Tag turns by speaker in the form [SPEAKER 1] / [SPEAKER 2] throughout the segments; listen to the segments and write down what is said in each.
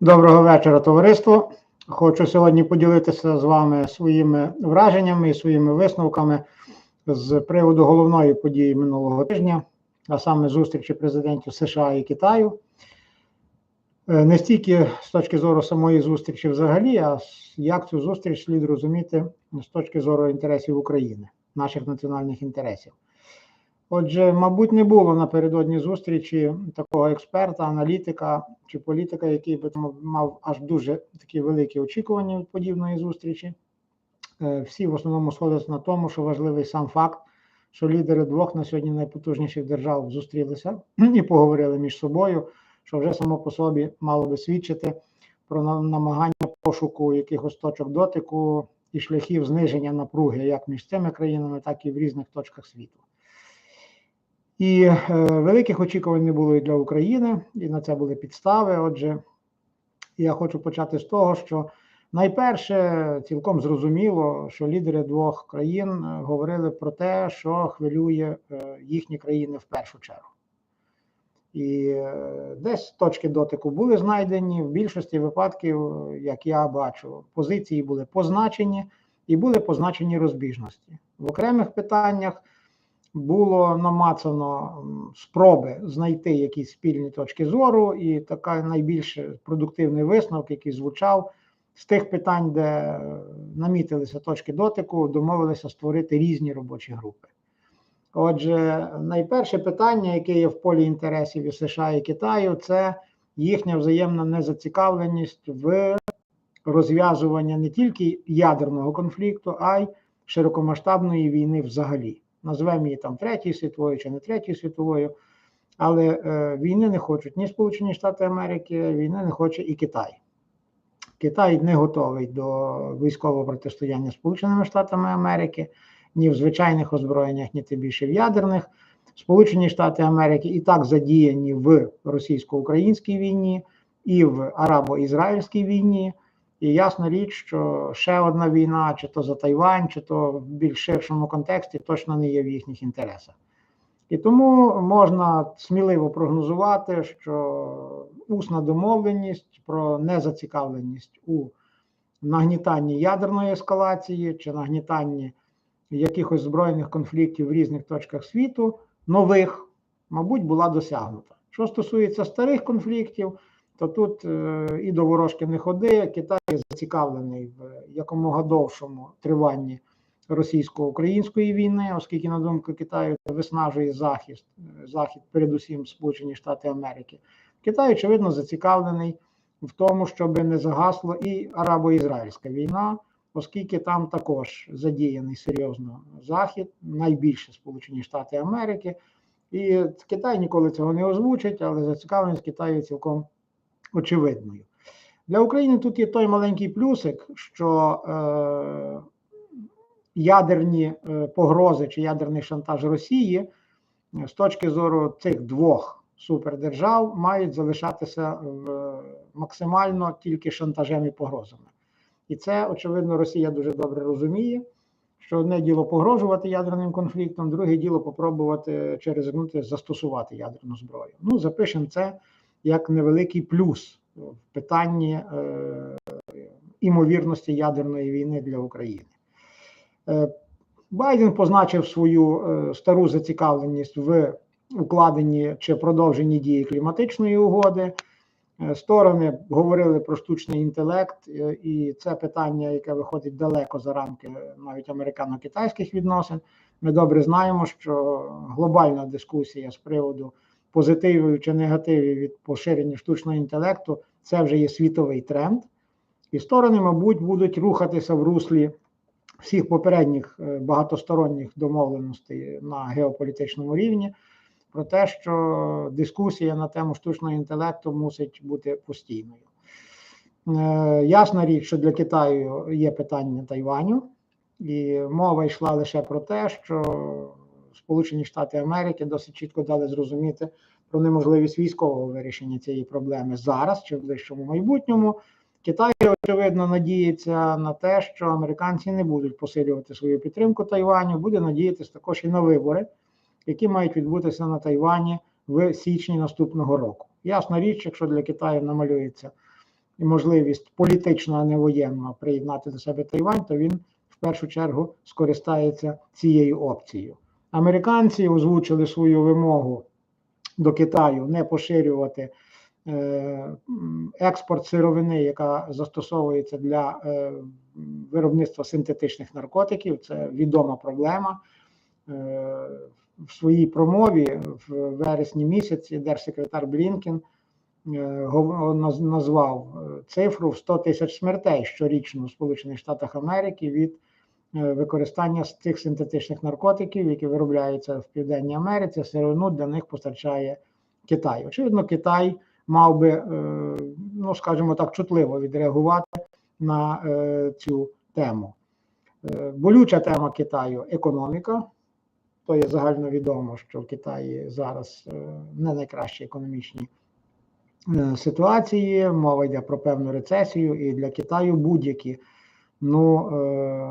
[SPEAKER 1] Доброго вечора, товариство. Хочу сьогодні поділитися з вами своїми враженнями і своїми висновками з приводу головної події минулого тижня, а саме зустрічі президентів США і Китаю. Е, Не стільки з точки зору самої зустрічі взагалі, а як цю зустріч слід розуміти з точки зору інтересів України, наших національних інтересів. Отже, мабуть, не було напередодні зустрічі такого експерта, аналітика чи політика, який би мав аж дуже такі великі очікування від подібної зустрічі. Е, Всі в основному сходяться на тому, що важливий сам факт, що лідери двох на сьогодні найпотужніших держав зустрілися і поговорили між собою, що вже само по собі мало би свідчити про намагання пошуку якихось точок дотику і шляхів зниження напруги як між цими країнами, так і в різних точках світу. І е, великих очікувань не було і для України, і на це були підстави. Отже, я хочу почати з того, що найперше цілком зрозуміло, що лідери двох країн е, говорили про те, що хвилює е, їхні країни в першу чергу. І десь точки дотику були знайдені. В більшості випадків, як я бачу, позиції були позначені і були позначені розбіжності. В окремих питаннях було намацано спроби знайти якісь спільні точки зору, і така найбільш продуктивний висновок, який звучав з тих питань, де е, намітилися точки дотику, домовилися створити різні робочі групи. Отже, найперше питання, яке є в полі інтересів і США і Китаю, це їхня взаємна незацікавленість в розв'язуванні не тільки ядерного конфлікту, а й широкомасштабної війни взагалі. Назвемо її там третьою світовою чи не третьою світовою, але е, війни не хочуть ні Сполучені Штати Америки, війни не хоче і Китай. Китай не готовий до військового протистояння Сполученими Штатами Америки, ні в звичайних озброєннях, ні тим більше в ядерних. Сполучені Штати Америки і так задіяні в російсько-українській війні, і в арабо-ізраїльській війні. І ясна річ, що ще одна війна, чи то за Тайвань, чи то в більш ширшому контексті, точно не є в їхніх інтересах. І тому можна сміливо прогнозувати, що усна домовленість про незацікавленість у нагнітанні ядерної ескалації чи нагнітанні якихось збройних конфліктів в різних точках світу, нових, мабуть, була досягнута. Що стосується старих конфліктів, то тут е, і до ворожки не ходи. Китай зацікавлений в якомога довшому триванні російсько-української війни, оскільки, на думку Китаю, це виснажує захист, захід, передусім Сполучені Штати Америки. Китай, очевидно, зацікавлений в тому, щоб не загасла і арабо-ізраїльська війна, оскільки там також задіяний серйозно Захід, найбільше Сполучені Штати Америки. І Китай ніколи цього не озвучить, але зацікавленість Китаю цілком очевидною. Для України тут є той маленький плюсик, що е, ядерні е, погрози чи ядерний шантаж Росії е, з точки зору цих двох супердержав мають залишатися в, максимально тільки шантажем і погрозами. І це, очевидно, Росія дуже добре розуміє, що одне діло погрожувати ядерним конфліктом, друге діло попробувати чи ризикнути застосувати ядерну зброю. Ну, запишемо це як невеликий плюс в питанні е, імовірності ядерної війни для України. Е, Байден позначив свою е, стару зацікавленість в укладенні чи продовженні дії кліматичної угоди. Сторони говорили про штучний інтелект, і це питання, яке виходить далеко за рамки навіть американо-китайських відносин. Ми добре знаємо, що глобальна дискусія з приводу позитивів чи негативів від поширення штучного інтелекту це вже є світовий тренд. І сторони, мабуть, будуть рухатися в руслі всіх попередніх е, багатосторонніх домовленостей на геополітичному рівні про те, що дискусія на тему штучного інтелекту мусить бути постійною. Е, Ясна річ, що для Китаю є питання Тайваню, і мова йшла лише про те, що Сполучені Штати Америки досить чітко дали зрозуміти про неможливість військового вирішення цієї проблеми зараз чи в ближчому майбутньому. Китай, очевидно, надіється на те, що американці не будуть посилювати свою підтримку Тайваню, буде надіятися також і на вибори, які мають відбутися на Тайвані в січні наступного року. Ясна річ, якщо для Китаю намалюється можливість політично, а не воєнно приєднати до себе Тайвань, то він в першу чергу скористається цією опцією. Американці озвучили свою вимогу до Китаю не поширювати е, експорт сировини, яка застосовується для е, виробництва синтетичних наркотиків. Це відома проблема. Е, В своїй промові в вересні місяці держсекретар Блінкен назвав цифру в 100 тисяч смертей щорічно у Сполучених Штатах Америки від використання з цих синтетичних наркотиків, які виробляються в Південній Америці. Сировину для них постачає Китай. Очевидно, Китай мав би, е, ну скажімо так, чутливо відреагувати на е, цю тему. Е, Болюча тема Китаю економіка. То є загальновідомо, що в Китаї зараз е, не найкращі економічні е, ситуації. Мова йде про певну рецесію, і для Китаю будь-які ну, е,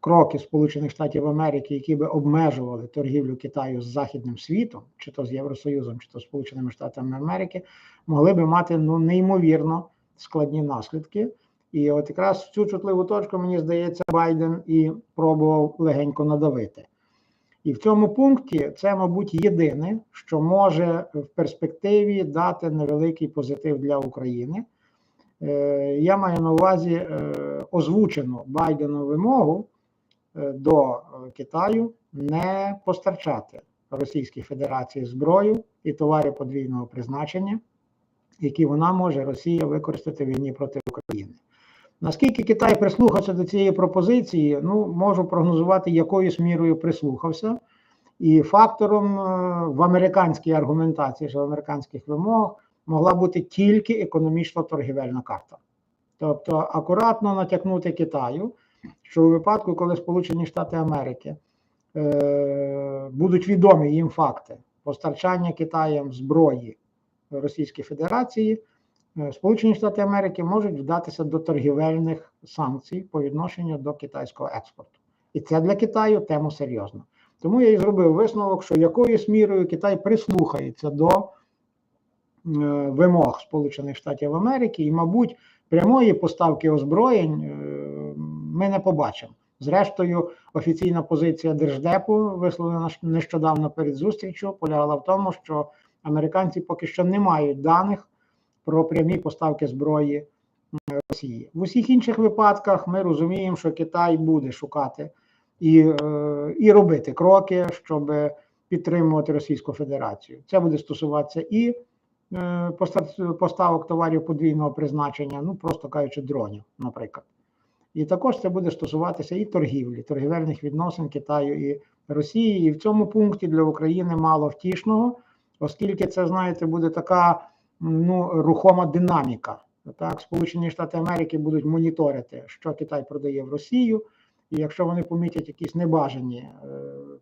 [SPEAKER 1] кроки Сполучених Штатів Америки, які би обмежували торгівлю Китаю з Західним світом, чи то з Євросоюзом, чи то Сполученими Штатами Америки, могли би мати ну, неймовірно складні наслідки. І от якраз в цю чутливу точку, мені здається, Байден і пробував легенько надавити. І в цьому пункті це, мабуть, єдине, що може в перспективі дати невеликий позитив для України. Е, Я маю на увазі е, озвучену Байдену вимогу до е, Китаю не постачати Російській Федерації зброю і товари подвійного призначення, які вона може Росія використати в війні проти України. Наскільки Китай прислухався до цієї пропозиції, ну можу прогнозувати, якоюсь мірою прислухався. І фактором е, в американській аргументації, що в американських вимогах могла бути тільки економічно-торгівельна карта. Тобто акуратно натякнути Китаю, що у випадку, коли Сполучені Штати Америки е, будуть відомі їм факти постачання Китаєм зброї Російській Федерації, е, Сполучені Штати Америки можуть вдатися до торгівельних санкцій по відношенню до китайського експорту. І це для Китаю тема серйозна. Тому я і зробив висновок, що якоюсь мірою Китай прислухається до е, вимог Сполучених Штатів Америки, і, мабуть, прямої поставки озброєнь ми не побачимо. Зрештою, офіційна позиція Держдепу, висловлена нещодавно перед зустрічю, полягала в тому, що американці поки що не мають даних про прямі поставки зброї Росії. В усіх інших випадках ми розуміємо, що Китай буде шукати і, е, і робити кроки, щоб підтримувати Російську Федерацію. Це буде стосуватися і е, поставок товарів подвійного призначення, ну просто кажучи, дронів, наприклад. І також це буде стосуватися і торгівлі, торгівельних відносин Китаю і Росії. І в цьому пункті для України мало втішного, оскільки це, знаєте, буде така ну, рухома динаміка. Так, Сполучені Штати Америки будуть моніторити, що Китай продає в Росію. І якщо вони помітять якісь небажані е,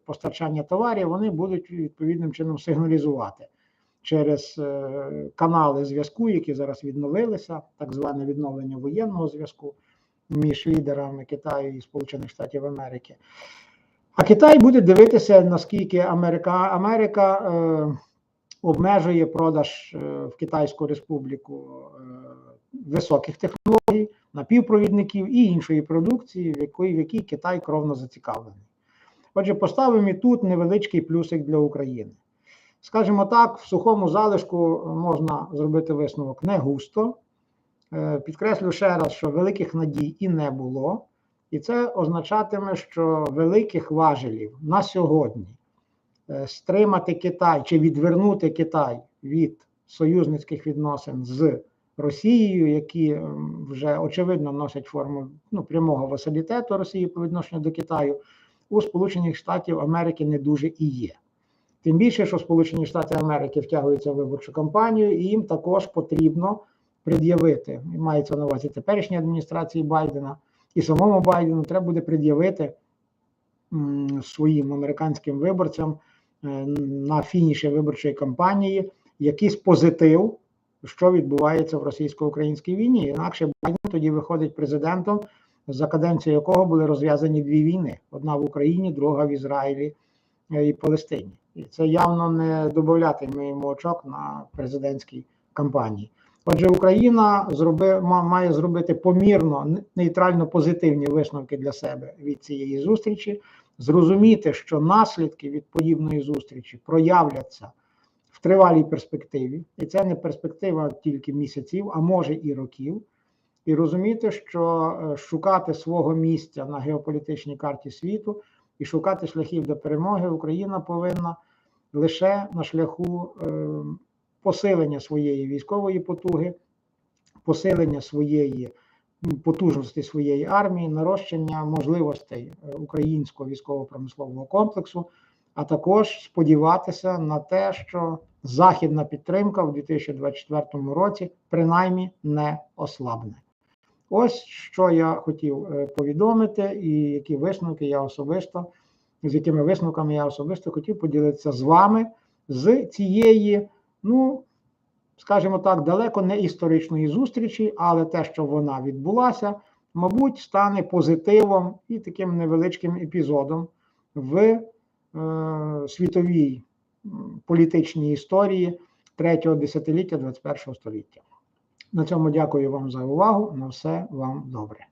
[SPEAKER 1] постачання товарів, вони будуть відповідним чином сигналізувати через е, канали зв'язку, які зараз відновилися, так зване відновлення воєнного зв'язку між лідерами Китаю і Сполучених Штатів Америки. А Китай буде дивитися, наскільки Америка, Америка е, обмежує продаж е, в Китайську Республіку е, високих технологій, напівпровідників і іншої продукції, в якій, в якій Китай кровно зацікавлений. Отже, поставимо і тут невеличкий плюсик для України. Скажімо так, в сухому залишку можна зробити висновок не густо. Е, Підкреслю ще раз, що великих надій і не було, і це означатиме, що великих важелів на сьогодні е, стримати Китай чи відвернути Китай від союзницьких відносин з Росією, які вже очевидно носять форму ну, прямого васалітету Росії по відношенню до Китаю, у Сполучених Штатів Америки не дуже і є. Тим більше, що Сполучені Штати Америки втягуються в виборчу кампанію, і їм також потрібно пред'явити, і мається на увазі теперішній адміністрації Байдена і самому Байдену треба буде пред'явити своїм американським виборцям е, на фініші виборчої кампанії якийсь позитив, що відбувається в російсько-українській війні. Інакше Байден тоді виходить президентом, за каденцію якого були розв'язані дві війни: одна в Україні, друга в Ізраїлі е, і Палестині. І це явно не додатиме йому очок на президентській кампанії. Отже, Україна зроби, має зробити помірно нейтрально позитивні висновки для себе від цієї зустрічі, зрозуміти, що наслідки від подібної зустрічі проявляться в тривалій перспективі, і це не перспектива тільки місяців, а може і років. І розуміти, що е, шукати свого місця на геополітичній карті світу і шукати шляхів до перемоги Україна повинна лише на шляху е, посилення своєї військової потуги, посилення своєї потужності своєї армії, нарощення можливостей е, українського військово-промислового комплексу, а також сподіватися на те, що західна підтримка в 2024 році принаймні не ослабне. Ось що я хотів е, повідомити, і які висновки я особисто, з якими висновками я особисто хотів поділитися з вами з цієї, ну, скажімо так, далеко не історичної зустрічі, але те, що вона відбулася, мабуть, стане позитивом і таким невеличким епізодом в е, світовій політичній історії третього десятиліття 21 століття. На цьому дякую вам за увагу. На все вам добре.